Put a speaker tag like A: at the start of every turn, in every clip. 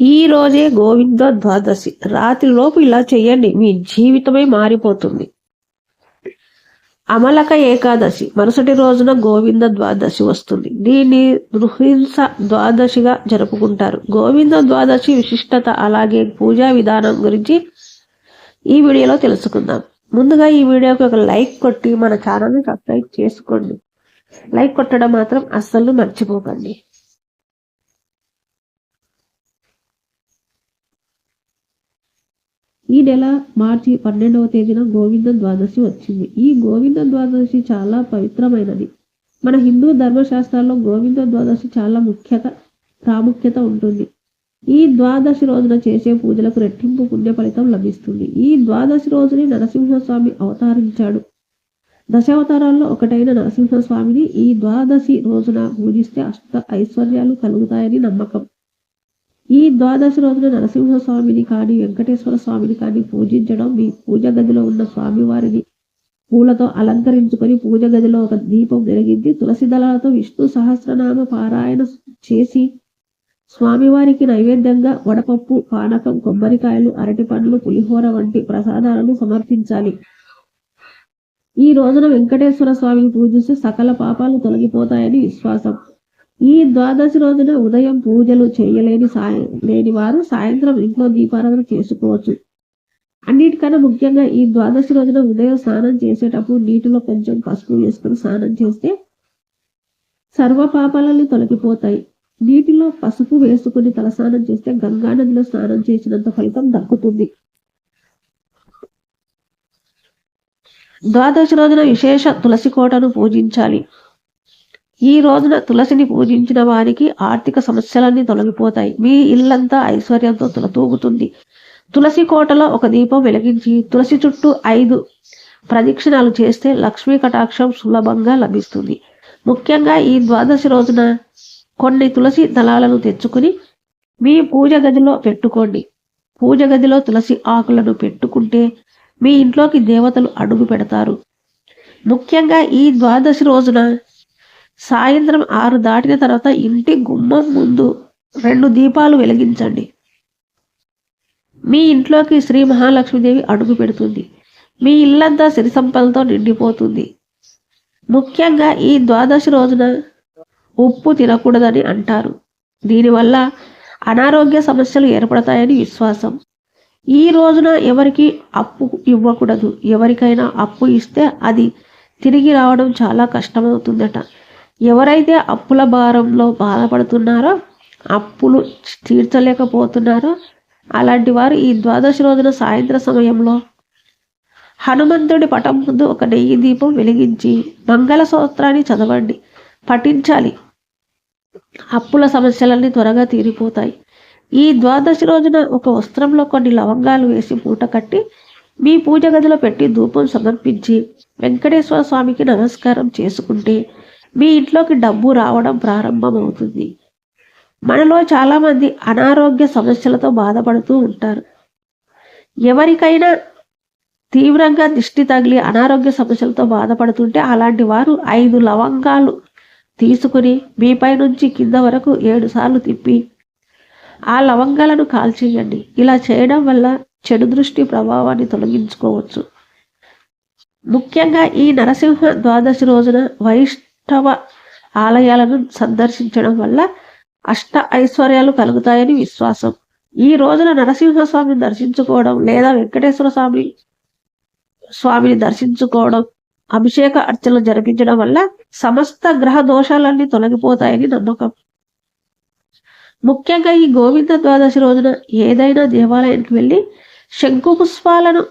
A: ఈ రోజే గోవింద ద్వాదశి. రాత్రిలోపు ఇలా చేయండి మీ జీవితమే మారిపోతుంది. అమలక ఏకాదశి. మరుసటి రోజున గోవింద ద్వాదశి వస్తుంది. దీన్ని గృహింస ద్వాదశిగా జరుపుకుంటారు. గోవింద ద్వాదశి విశిష్టత అలాగే పూజా విధానం గురించి ఈ వీడియోలో తెలుసుకుందాం. ముందుగా ఈ వీడియోకి ఒక లైక్ కొట్టి మన ఛానల్ని సబ్స్క్రైబ్ చేసుకోండి. లైక్ కొట్టడం మాత్రం అస్సలు మర్చిపోకండి. నెల మార్చి పన్నెండవ తేదీన గోవింద ద్వాదశి వచ్చింది. ఈ గోవింద ద్వాదశి చాలా పవిత్రమైనది. మన హిందూ ధర్మశాస్త్రాల్లో గోవింద ద్వాదశి చాలా ముఖ్యత ప్రాముఖ్యత ఉంటుంది. ఈ ద్వాదశి రోజున చేసే పూజలకు రెట్టింపు పుణ్య ఫలితం లభిస్తుంది. ఈ ద్వాదశి రోజుని నరసింహస్వామి అవతరించాడు. దశావతారాల్లో ఒకటైన నరసింహస్వామిని ఈ ద్వాదశి రోజున పూజిస్తే అష్ట ఐశ్వర్యాలు కలుగుతాయని నమ్మకం. ఈ ద్వాదశి రోజున నరసింహస్వామిని కానీ వెంకటేశ్వర స్వామిని కానీ పూజించడం మీ పూజ గదిలో ఉన్న స్వామివారిని పూలతో అలంకరించుకొని పూజ గదిలో ఒక దీపం వెలిగించి తులసి దళాలతో విష్ణు సహస్రనామ పారాయణ చేసి స్వామివారికి నైవేద్యంగా వడపప్పు పానకం కొబ్బరికాయలు అరటి పండ్లు పులిహోర వంటి ప్రసాదాలను సమర్పించాలి. ఈ రోజున వెంకటేశ్వర స్వామిని పూజిస్తే సకల పాపాలు తొలగిపోతాయని విశ్వాసం. ఈ ద్వాదశి రోజున ఉదయం పూజలు చేయలేని సాయం లేని వారు సాయంత్రం ఇంట్లో దీపారాధన చేసుకోవచ్చు. అన్నిటికన్నా ముఖ్యంగా ఈ ద్వాదశి రోజున ఉదయం స్నానం చేసేటప్పుడు నీటిలో కొంచెం పసుపు వేసుకుని స్నానం చేస్తే సర్వ పాపాలని తొలగిపోతాయి. నీటిలో పసుపు వేసుకుని తలస్నానం చేస్తే గంగా నదిలో స్నానం చేసినంత ఫలితం దక్కుతుంది. ద్వాదశి రోజున విశేష తులసి కోటను పూజించాలి. ఈ రోజున తులసిని పూజించిన వారికి ఆర్థిక సమస్యలన్నీ తొలగిపోతాయి. మీ ఇల్లంతా ఐశ్వర్యంతో తులతూగుతుంది తులసి కోటలో ఒక దీపం వెలిగించి తులసి చుట్టూ ఐదు ప్రదక్షిణాలు చేస్తే లక్ష్మీ కటాక్షం సులభంగా లభిస్తుంది. ముఖ్యంగా ఈ ద్వాదశి రోజున కొన్ని తులసి దళాలను తెచ్చుకుని మీ పూజ గదిలో పెట్టుకోండి. పూజ గదిలో తులసి ఆకులను పెట్టుకుంటే మీ ఇంట్లోకి దేవతలు అడుగు పెడతారు. ముఖ్యంగా ఈ ద్వాదశి రోజున సాయంత్రం ఆరు దాటిన తర్వాత ఇంటి గుమ్మం ముందు రెండు దీపాలు వెలిగించండి. మీ ఇంట్లోకి శ్రీ మహాలక్ష్మీదేవి అడుగు పెడుతుంది. మీ ఇల్లంతా సిరి సంపదలతో నిండిపోతుంది. ముఖ్యంగా ఈ ద్వాదశి రోజున ఉప్పు తినకూడదని అంటారు. దీనివల్ల అనారోగ్య సమస్యలు ఏర్పడతాయని విశ్వాసం. ఈ రోజున ఎవరికి అప్పు ఇవ్వకూడదు. ఎవరికైనా అప్పు ఇస్తే అది తిరిగి రావడం చాలా కష్టమవుతుందట. ఎవరైతే అప్పుల భారంలో బాధపడుతున్నారో అప్పులు తీర్చలేకపోతున్నారో అలాంటి వారు ఈ ద్వాదశి రోజున సాయంత్ర సమయంలో హనుమంతుడి పటం ముందు ఒక నెయ్యి దీపం వెలిగించి మంగళ సూత్రాన్ని చదవండి. పఠించాలి. అప్పుల సమస్యలన్నీ త్వరగా తీరిపోతాయి. ఈ ద్వాదశి రోజున ఒక వస్త్రంలో కొన్ని లవంగాలు వేసి మూట కట్టి మీ పూజ గదిలో పెట్టి ధూపం సమర్పించి వెంకటేశ్వర స్వామికి నమస్కారం చేసుకుంటే మీ ఇంట్లోకి డబ్బు రావడం ప్రారంభమవుతుంది. మనలో చాలామంది అనారోగ్య సమస్యలతో బాధపడుతూ ఉంటారు. ఎవరికైనా తీవ్రంగా దిష్టి తగిలి అనారోగ్య సమస్యలతో బాధపడుతుంటే అలాంటి వారు ఐదు లవంగాలు తీసుకుని మీపై నుంచి కింద వరకు ఏడు సార్లు తిప్పి ఆ లవంగాలను కాల్చేయండి. ఇలా చేయడం వల్ల చెడు దృష్టి ప్రభావాన్ని తొలగించుకోవచ్చు. ముఖ్యంగా ఈ నరసింహ ద్వాదశి రోజున అష్టవ ఆలయాలను సందర్శించడం వల్ల అష్ట ఐశ్వర్యాలు కలుగుతాయని విశ్వాసం. ఈ రోజున నరసింహస్వామిని దర్శించుకోవడం లేదా వెంకటేశ్వర స్వామి స్వామిని దర్శించుకోవడం అభిషేక అర్చనలు జరిపించడం వల్ల సమస్త గ్రహ దోషాలన్నీ తొలగిపోతాయని నమ్మకం. ముఖ్యంగా ఈ గోవింద ద్వాదశి రోజున ఏదైనా దేవాలయానికి వెళ్ళి శంకు పుష్పాలను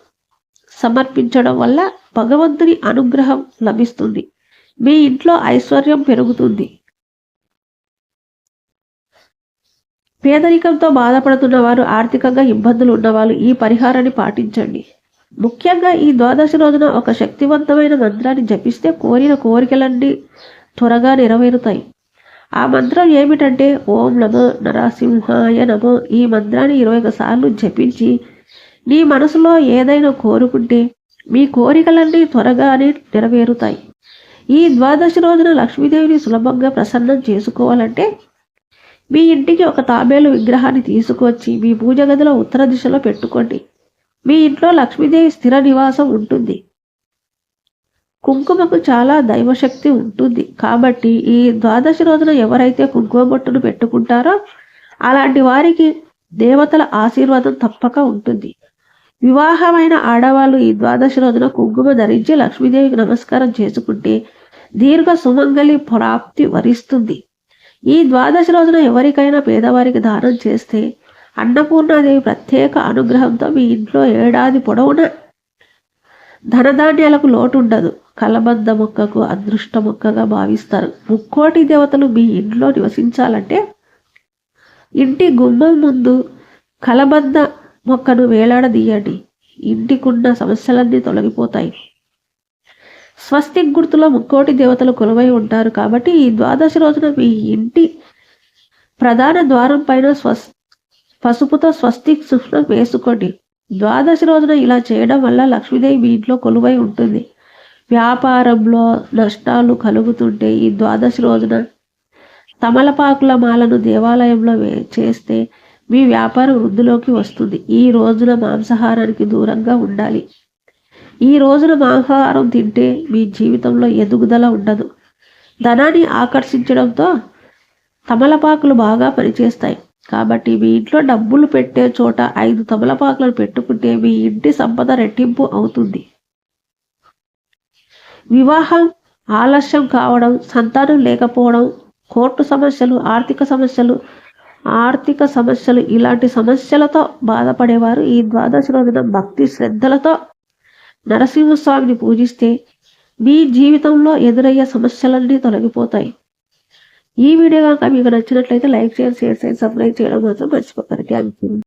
A: సమర్పించడం వల్ల భగవంతుని అనుగ్రహం లభిస్తుంది. మీ ఇంట్లో ఐశ్వర్యం పెరుగుతుంది. పేదరికంతో బాధపడుతున్న వారు ఆర్థికంగా ఇబ్బందులు ఉన్నవాళ్ళు ఈ పరిహారాన్ని పాటించండి. ముఖ్యంగా ఈ ద్వాదశి రోజున ఒక శక్తివంతమైన మంత్రాన్ని జపిస్తే కోరిన కోరికలన్నీ త్వరగా నెరవేరుతాయి. ఆ మంత్రం ఏమిటంటే ఓం నమో నరసింహాయ నమో. ఈ మంత్రాన్ని ఇరవై సార్లు జపించి నీ మనసులో ఏదైనా కోరుకుంటే మీ కోరికలన్నీ త్వరగానే నెరవేరుతాయి. ఈ ద్వాదశి రోజున లక్ష్మీదేవిని సులభంగా ప్రసన్నం చేసుకోవాలంటే మీ ఇంటికి ఒక తాబేలు విగ్రహాన్ని తీసుకొచ్చి మీ పూజ గదిలో ఉత్తర దిశలో పెట్టుకోండి. మీ ఇంట్లో లక్ష్మీదేవి స్థిర నివాసం ఉంటుంది. కుంకుమకు చాలా దైవశక్తి ఉంటుంది. కాబట్టి ఈ ద్వాదశి రోజున ఎవరైతే కుంకుమ బొట్టును పెట్టుకుంటారో అలాంటి వారికి దేవతల ఆశీర్వాదం తప్పక ఉంటుంది. వివాహమైన ఆడవాళ్ళు ఈ ద్వాదశి రోజున కుంకుమ ధరించి లక్ష్మీదేవికి నమస్కారం చేసుకుంటే దీర్ఘ సుమంగళి ప్రాప్తి వరిస్తుంది. ఈ ద్వాదశ రోజున ఎవరికైనా పేదవారికి దానం చేస్తే అన్నపూర్ణాదేవి ప్రత్యేక అనుగ్రహంతో మీ ఇంట్లో ఏడాది పొడవునా? ధనధాన్యాలకు లోటు ఉండదు కలబంద మొక్కకు అదృష్ట మొక్కగా భావిస్తారు. ముక్కోటి దేవతలు మీ ఇంట్లో నివసించాలంటే ఇంటి గుమ్మం ముందు కలబంద మొక్కను వేలాడదీయండి. ఇంటికున్న సమస్యలన్నీ తొలగిపోతాయి. స్వస్తిక్ గుర్తులో ముక్కోటి దేవతలు కొలువై ఉంటారు కాబట్టి ఈ ద్వాదశి రోజున మీ ఇంటి ప్రధాన ద్వారం పైన స్వస్ పసుపుతో స్వస్తిక్ సుష్ణం వేసుకోండి. ద్వాదశి రోజున ఇలా చేయడం వల్ల లక్ష్మీదేవి మీ ఇంట్లో కొలువై ఉంటుంది. వ్యాపారంలో నష్టాలు కలుగుతుంటే ఈ ద్వాదశి రోజున తమలపాకుల మాలను దేవాలయంలో వే చేస్తే మీ వ్యాపారం వృద్ధిలోకి వస్తుంది. ఈ రోజున మాంసాహారానికి దూరంగా ఉండాలి. ఈ రోజున మాంసాహారం తింటే మీ జీవితంలో ఎదుగుదల ఉండదు. ధనాన్ని ఆకర్షించడంతో తమలపాకులు బాగా పనిచేస్తాయి. కాబట్టి మీ ఇంట్లో డబ్బులు పెట్టే చోట ఐదు తమలపాకులను పెట్టుకుంటే మీ ఇంటి సంపద రెట్టింపు అవుతుంది. వివాహం ఆలస్యం కావడం సంతానం లేకపోవడం కోర్టు సమస్యలు ఆర్థిక సమస్యలు ఆర్థిక సమస్యలు ఇలాంటి సమస్యలతో బాధపడేవారు ఈ ద్వాదశి రోజున భక్తి శ్రద్ధలతో నరసింహస్వామిని పూజిస్తే మీ జీవితంలో ఎదురయ్యే సమస్యలన్నీ తొలగిపోతాయి. ఈ వీడియో కనుక మీకు నచ్చినట్లయితే లైక్ చేయండి షేర్ చేయండి సబ్స్క్రైబ్ చేయడం మాత్రం మర్చిపోకండి. Thank you